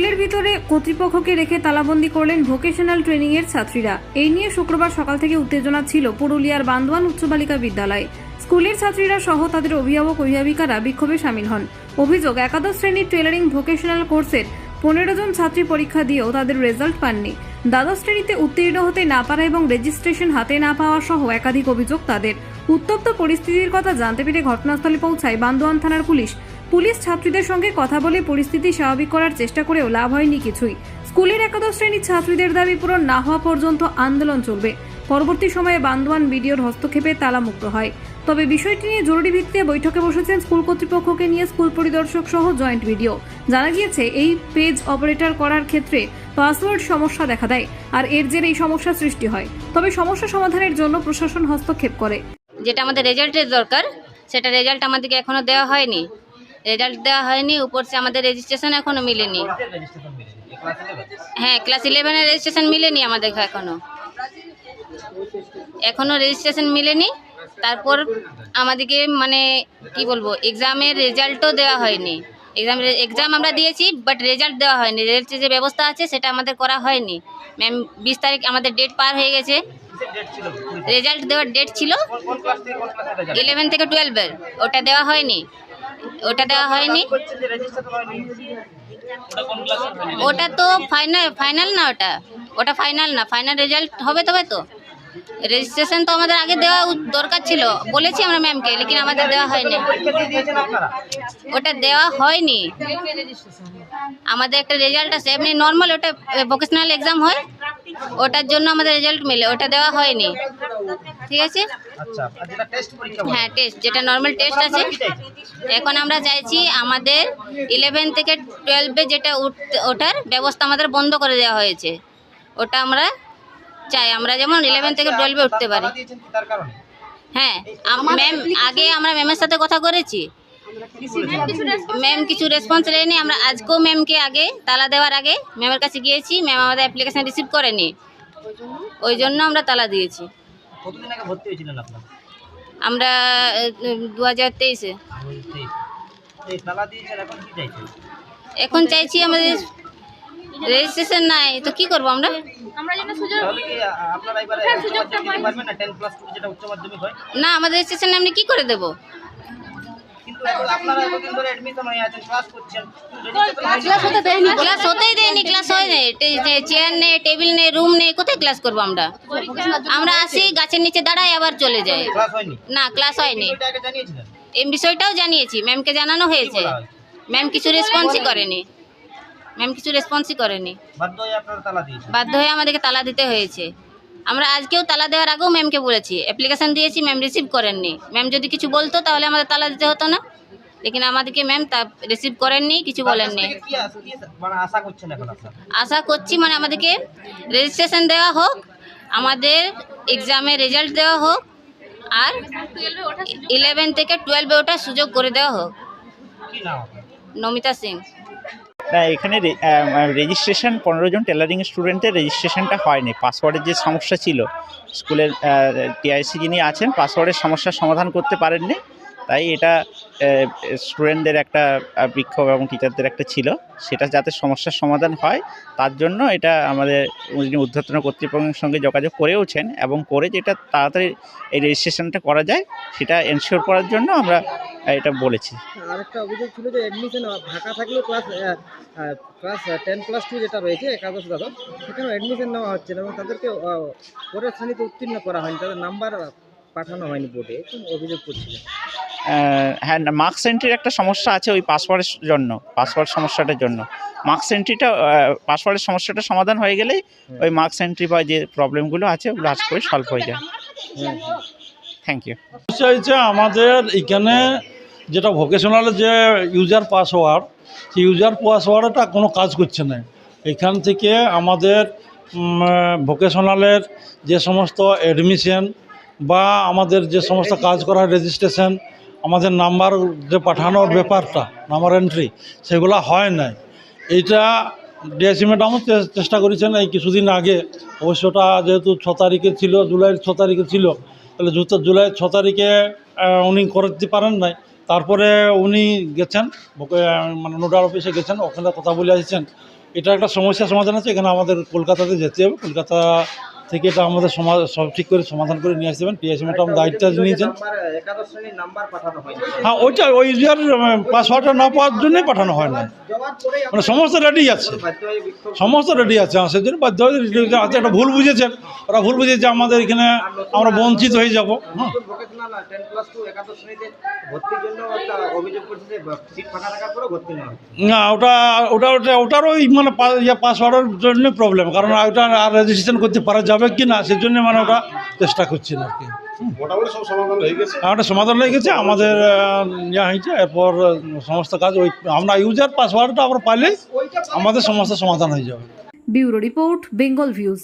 স্কুলের ভিতরে কর্তৃপক্ষকে রেখে তালাবন্দি করলেন ভোকেশনাল ট্রেনিং এর ছাত্রীরা। এই নিয়ে শুক্রবার সকাল থেকে উত্তেজনা ছিল পুরুলিয়ার বান্দোয়ান উচ্চ বালিকা বিদ্যালয়ে। স্কুলের ছাত্রীরা সহ তাদের অভিভাবক, অভিভাবিকারা বিক্ষোভে সামিল হন। অভিযোগ, একাদশ শ্রেণির টেলারিং ভোকেশনাল কোর্সের পনেরো জন ছাত্রী পরীক্ষা দিয়েও তাদের রেজাল্ট পাননি। দ্বাদশ শ্রেণীতে উত্তীর্ণ হতে না পারা এবং রেজিস্ট্রেশন হাতে না পাওয়া সহ একাধিক অভিযোগ তাদের। উত্তপ্ত পরিস্থিতির কথা জানতে পেরে ঘটনাস্থলে পৌঁছায় বান্দোয়ান থানার পুলিশ। পুলিশ ছাত্রীদের সঙ্গে কথা বলে পরিস্থিতি স্বাভাবিক করার চেষ্টা করেও লাভ হয়নি কিছুই। স্কুলের একাদশ শ্রেণির ছাত্রীদের দাবি পূরণ না হওয়া পর্যন্ত আন্দোলন চলবে। পরবর্তী সময়ে বান্দোয়ান বিডিওর হস্তক্ষেপে তালামুক্ত হয়। তবে বিষয়টি নিয়ে জরুরি ভিত্তিতে বৈঠকে বসেছেন স্কুল কর্তৃপক্ষকে নিয়ে স্কুল পরিদর্শক সহ জয়েন্ট ভিডিও জানা গিয়েছে, এই পেজ অপারেটর করার ক্ষেত্রে পাসওয়ার্ড সমস্যা দেখা দেয় আর এর জেরে এই সমস্যা সৃষ্টি হয়। তবে সমস্যা সমাধানের জন্য প্রশাসন হস্তক্ষেপ করে। যেটা আমাদের রেজাল্টের দরকার, সেটা রেজাল্ট আমাদেরকে এখনও দেওয়া হয়নি। রেজাল্ট দেওয়া হয়নি উপর সে আমাদের রেজিস্ট্রেশন এখনও মিলেনি। হ্যাঁ ক্লাস ইলেভেনের রেজিস্ট্রেশন মিলেনি আমাদের এখনও। এখনও রেজিস্ট্রেশন মিলেনি। তারপর আমাদেরকে মানে কি বলব এক্সামের রেজাল্টও দেওয়া হয়নি। এক্সাম এক্সাম আমরা দিয়েছি বাট রেজাল্ট দেওয়া হয়নি। রেজাল্টের যে ব্যবস্থা আছে সেটা আমাদের করা হয়নি। ম্যাম বিশ তারিখ আমাদের ডেট পার হয়ে গেছে। রেজাল্ট দেওয়ার ডেট ছিল ইলেভেন থেকে টুয়েলভের ওটা দেওয়া হয়নি। ওটা দেওয়া হয়নি। ওটা তো ফাইনাল ফাইনাল না ওটা? ওটা ফাইনাল না ফাইনাল রেজাল্ট হবে তবে তো? রেজিস্ট্রেশন তো আমাদের আগে দেওয়া দরকার ছিল। বলেছি আমরা ম্যামকে লেকিন আমাদের দেওয়া হয়নি। ওটা দেওয়া হয়নি। আমাদের একটা রেজাল্ট আছে। এমনি নর্মাল ওটা ভোকেশনাল এক্সাম হয়। ওটার জন্য আমাদের রেজাল্ট মেলে। ওটা দেওয়া হয়নি। ঠিক আছে? আচ্ছা হ্যাঁ টেস্ট যেটা নর্মাল টেস্ট আছে। এখন আমরা চাইছি আমাদের ইলেভেন থেকে টুয়েলভে যেটা ওঠার ব্যবস্থা আমাদের বন্ধ করে দেওয়া হয়েছে। ওটা আমরা চাই। আমরা যেমন ইলেভেন থেকে টুয়েলভে উঠতে পারি। হ্যাঁ ম্যাম আগে আমরা ম্যামের সাথে কথা করেছি। ম্যাম কিছু রেসপন্স নেয়নি আমরা আজকেও ম্যামকে আগে তালা দেওয়ার আগে ম্যামের কাছে গিয়েছি। ম্যাম আমাদের অ্যাপ্লিকেশান রিসিভ করেনি। ওই জন্য আমরা তালা দিয়েছি। আমরা দু হাজার তেইশে। এই তালা দিয়েছেন এখন কি চাইছেন? এখন চাইছি আমাদের রেজিস্ট্রেশন নাই তো কি করব আমরা? তাহলে কি আ- আপনারা এবারে মাধ্যমিক দিতে পারবেন না? টেন প্লাস টু যেটা উচ্চ মাধ্যমিক হয়। না আমাদের রেজিস্ট্রেশন আপনি কি করে দেবো? কিন্তু আপনারা এতদিন ধরে অ্যাডমিশন হয়ে আছেন ক্লাস করছেন। রেজিস্ট্রেশন হয়নি। ক্লাস হতেই দেয়নি ক্লাস হয় নেই। চেয়ার নেই টেবিল নেই রুম নেই কোথায় ক্লাস করব আমরা? আমরা আসি গাছের নিচে দাঁড়াই আবার চলে যাই। ক্লাস হয়নি? না ক্লাস হয়নি। এই বিষয়টাও জানিয়েছি ম্যামকে জানানো হয়েছে। ম্যাম কিছু রেসপন্সই করেনি। ম্যাম কিছু রেসপন্সই করেনি। বাধ্য হয়ে আমাদেরকে তালা দিতে হয়েছে। আমরা আজকেও তালা দেওয়ার আগেও ম্যামকে বলেছি অ্যাপ্লিকেশন দিয়েছি ম্যাম রিসিভ করেননি। ম্যাম যদি কিছু বলতো তাহলে আমাদের তালা দিতে হতো না। লেকিন আমাদেরকে ম্যাম তা রিসিভ করেননি কিছু বলেননি। আশা- মানে আশা করছি মানে আমাদেরকে রেজিস্ট্রেশন দেওয়া হোক আমাদের এক্সামের রেজাল্ট দেওয়া হোক আর ইলেভেন থেকে টুয়েলভে ওঠার সুযোগ করে দেওয়া হোক। নমিতা সিং। এখানে রেজিস্ট্রেশন পনেরো জন টেলারিং স্টুডেন্টের রেজিস্ট্রেশনটা হয়নি। পাসওয়ার্ডের যে সমস্যা ছিল, স্কুলের টিআইসি যিনি আছেন পাসওয়ার্ডের সমস্যার সমাধান করতে পারেননি। তাই এটা স্টুডেন্টদের একটা বিক্ষোভ এবং টিচারদের একটা ছিল। সেটা যাতে সমস্যার সমাধান হয়, তার জন্য এটা আমাদের যিনি ঊর্ধ্বতন কর্তৃপক্ষের সঙ্গে যোগাযোগ করেওছেন এবং করে যেটা তাড়াতাড়ি এই রেজিস্ট্রেশনটা করা যায়, সেটা এনশিওর করার জন্য আমরা এটা বলেছি। আরেকটা অভিযোগ ছিল যে অ্যাডমিশন ফাঁকা থাকলেও class class ten plus two যেটা রয়েছে, একাদশ দ্বাদশ সেখানে অ্যাডমিশন নেওয়া হচ্ছে না এবং তাদেরকে পরের শ্রেণীতে উত্তীর্ণ করা হয়নি, তাদের নাম্বার পাঠানো হয়নি বোর্ডে অভিযোগ করছিলেন হ্যাঁ মার্কস এন্ট্রির একটা সমস্যা আছে ওই পাসওয়ার্ডের জন্য পাসওয়ার্ড সমস্যাটার জন্য। মার্কস এন্ট্রিটা পাসওয়ার্ডের সমস্যাটা সমাধান হয়ে গেলেই ওই মার্কস এন্ট্রি বা যে প্রবলেমগুলো আছে ওগুলো আজ করে সলভ হয়ে যায়। থ্যাংক ইউ হচ্ছে আমাদের এখানে যেটা ভোকেশনাল যে ইউজার পাসওয়ার্ড সেই ইউজার পাসওয়ার্ডটা কোনো কাজ করছে না। এখান থেকে আমাদের ভোকেশনালের যে সমস্ত অ্যাডমিশন বা আমাদের যে সমস্ত কাজ করার রেজিস্ট্রেশন আমাদের নাম্বার যে পাঠানোর ব্যাপারটা, নাম্বার এন্ট্রি সেগুলো হয় নাই। এইটা ডিএসি ম্যাডামও চেষ্টা করেছেন এই কিছুদিন আগে। অবশ্যটা যেহেতু ছ তারিখে ছিল, জুলাইয়ের ছ তারিখে ছিল, তাহলে জুতো জুলাই ছ তারিখে উনি করে দিতে পারেন নাই। তারপরে উনি গেছেন মানে নোডাল অফিসে গেছেন, ওখানে কথা বলে আসছেন। এটা একটা সমস্যার সমাধান আছে, এখানে আমাদের কলকাতাতে যেতে হবে, কলকাতা থেকে এটা আমাদের সব ঠিক করে সমাধান করে নিয়ে আসবেন। টিএসি ম্যাডাম দায়িত্ব নিয়েছেন। হ্যাঁ ওইটা ওই ইউজার পাসওয়ার্ডটা না পাওয়ার জন্যই পাঠানো হয় না। মানে সমস্ত রেডি আছে। বাধ্য সমস্ত রেডি আছে। হ্যাঁ, সেজন্য বাধ্য হয়ে আছে একটা ভুল বুঝেছেন। ওরা ভুল বুঝেছে আমাদের এখানে আমরা বঞ্চিত হয়ে যাব। হ্যাঁ। জন্য না ওটা ওটা ওটা ওটার ওই মানে পাসওয়ার্ডের জন্য প্রবলেম কারণ ওটা আর রেজিস্ট্রেশন করতে পারা যাবে কি না সেজন্য মানে ওটা চেষ্টা করছি না আর কি। মোটামুটি সব সমাধান হয়ে গেছে? আর ওটা সমাধান হয়ে গেছে আমাদের ইয়ে হয়েছে এরপর সমস্ত কাজ ওই আমরা ইউজার পাসওয়ার্ডটা আমরা পাইলে আমাদের সমস্ত সমাধান হয়ে যাবে। Bureau report Bengal views.